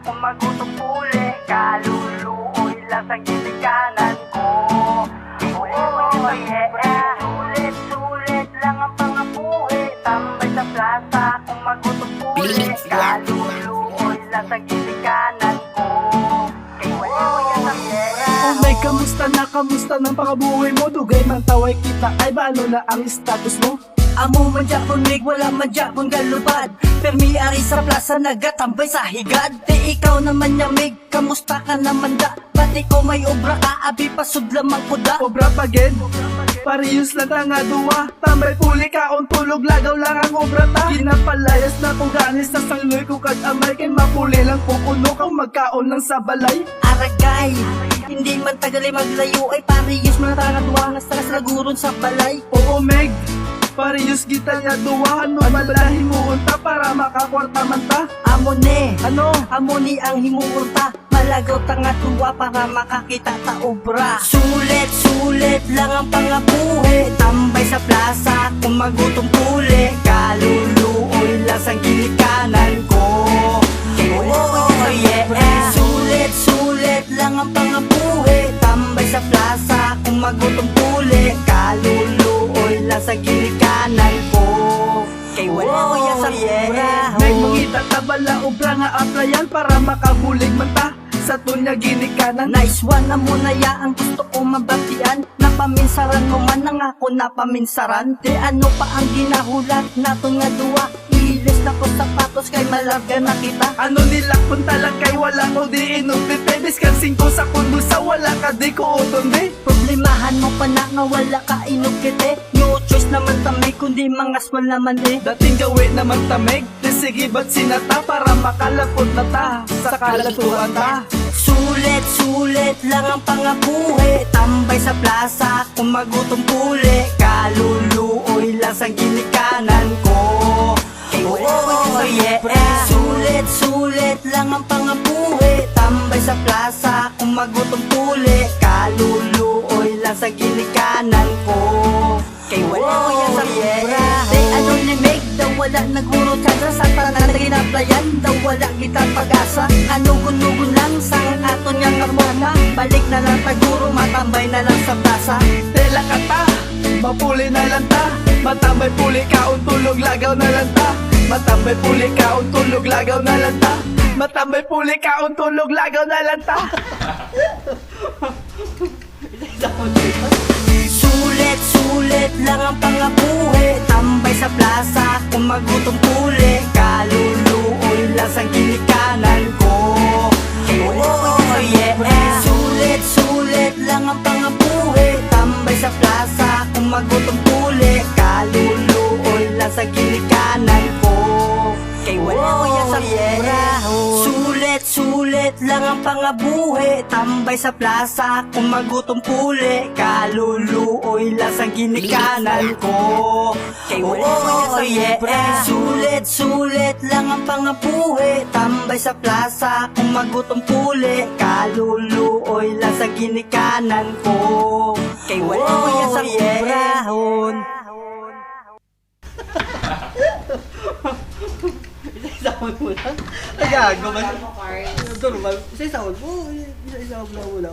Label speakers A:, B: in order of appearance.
A: Kung magutong puli Kaluluoy lang sa ginikanan ko. Oh yeah Sulit, sulit lang ang pangabuhi Tambay sa plaza Kung magutong puli Kaluluoy lang sa Kay wala ko
B: Oh may kamusta na kamusta ng pangabuhay mo? Dugay man taway kita ay paano na ang status mo
C: Amo man Japon mig, wala man Japon galubad. Permi ari sa plaza nagatambay sa higad. Di ikaw naman yamig, kamusta ka naman da? Ba't ikaw may obra ka, abi pasud lamang ko da
B: Obra pagin Parehas lang ta nga duwa Tambay puli kaon tulog lagaw lang ang obra ta. Ginapalayas na kung ganis sa sangloy ko kag amay Kay mapuli lang pupuno kang magkaon lang sa balay.
C: Aragay, hindi man tagali maglayo Ay parehas man nakakatuwa nga stress laguron sa balay.
B: Oo Meg Parehas kita niya duwa Ano balahin mo unta para makakwarta man ta.
C: Amo ni,
B: Ano?
C: amo ni ang himurta Malagaw tanga tuwa para makakita ta obra. Sulit, sulit lang ang pangabuhi Tambay sa plaza kung magutong puli. Kaluluoy lang sa ginikanan ko. Oh yeah Sulit, sulit lang ang pangabuhi Tambay sa plaza kung magutong puli. Kaluluoy lang sa ginikanan ko. Kay wala ko yan sa mura
B: Meg mangita tabala obra nga aplayan Para makabulig man ta Sa tunya ginikanan
C: Nice one na muna ya ang gusto ko mabatian. Napaminsaran mo man ang ako napaminsaran. Di ano pa ang ginahulat nato nga duwa Ilis na ko sapatos kay malarga na kita
B: Ano nila kung talang kay wala ko di inugtite Diskansing ko sa kundo sa wala ka di ko utondi
C: Problemahan mo pa na nga wala ka No choice naman tamay kundi mangaswal naman eh.
B: Dating gawin naman tamig Di sige ba't sinata? Para makalapot na ta Sa kalatuan ta.
C: Sulit, sulit lang ang pangabuhi. Tambay sa plaza kung magutong puli. Kaluluoy lang sa ginikanan ko. Oh yeah. Sulit, sulit lang ang pangabuhi. Tambay sa plaza kung magutong puli. Kaluluoy lang sa ginikanan ko Kay wala ko yan sa pera. Day ano limig daw wala naguro tiyadra Sa tanan na ginaplayan daw wala kita pag-asa. Anugon-nugon lang sa aton niyang harmona Balik na lang taguro matambay na lang sa plaza.
B: Tela ka ta, mapuli na lang ta. Matambay puli ka, tulog lagaw na lang ta. Matambay puli ka, tulog lagaw na lang ta. Matambay puli ka, tulog lagaw na lang ta
C: magutong puli Kaluluoy lang sa ginikanan ko. Oh yeah. Sulit, sulit lang ang pangabuhi. Tambay sa plaza kung magutong puli Kaluluoy lang sa ginikanan ko. Kay wala ko yan sa murahon Sulit, sulit lang ang pangabuhi Tambay sa plaza. Kung magutong puli Kaluluoy lang sa ginikanan ko. Yan sa yeah. Sulit, sulit lang ang pangabuhi. Tambay sa plaza. Kung magutong puli Kaluluoy lang sa ginikanan ko. Kay wala ko yan sa murahon
D: isa-isawag mo lang. Nagago ba? Normal. Isa-isawag mo. Isa-isawag lang muna.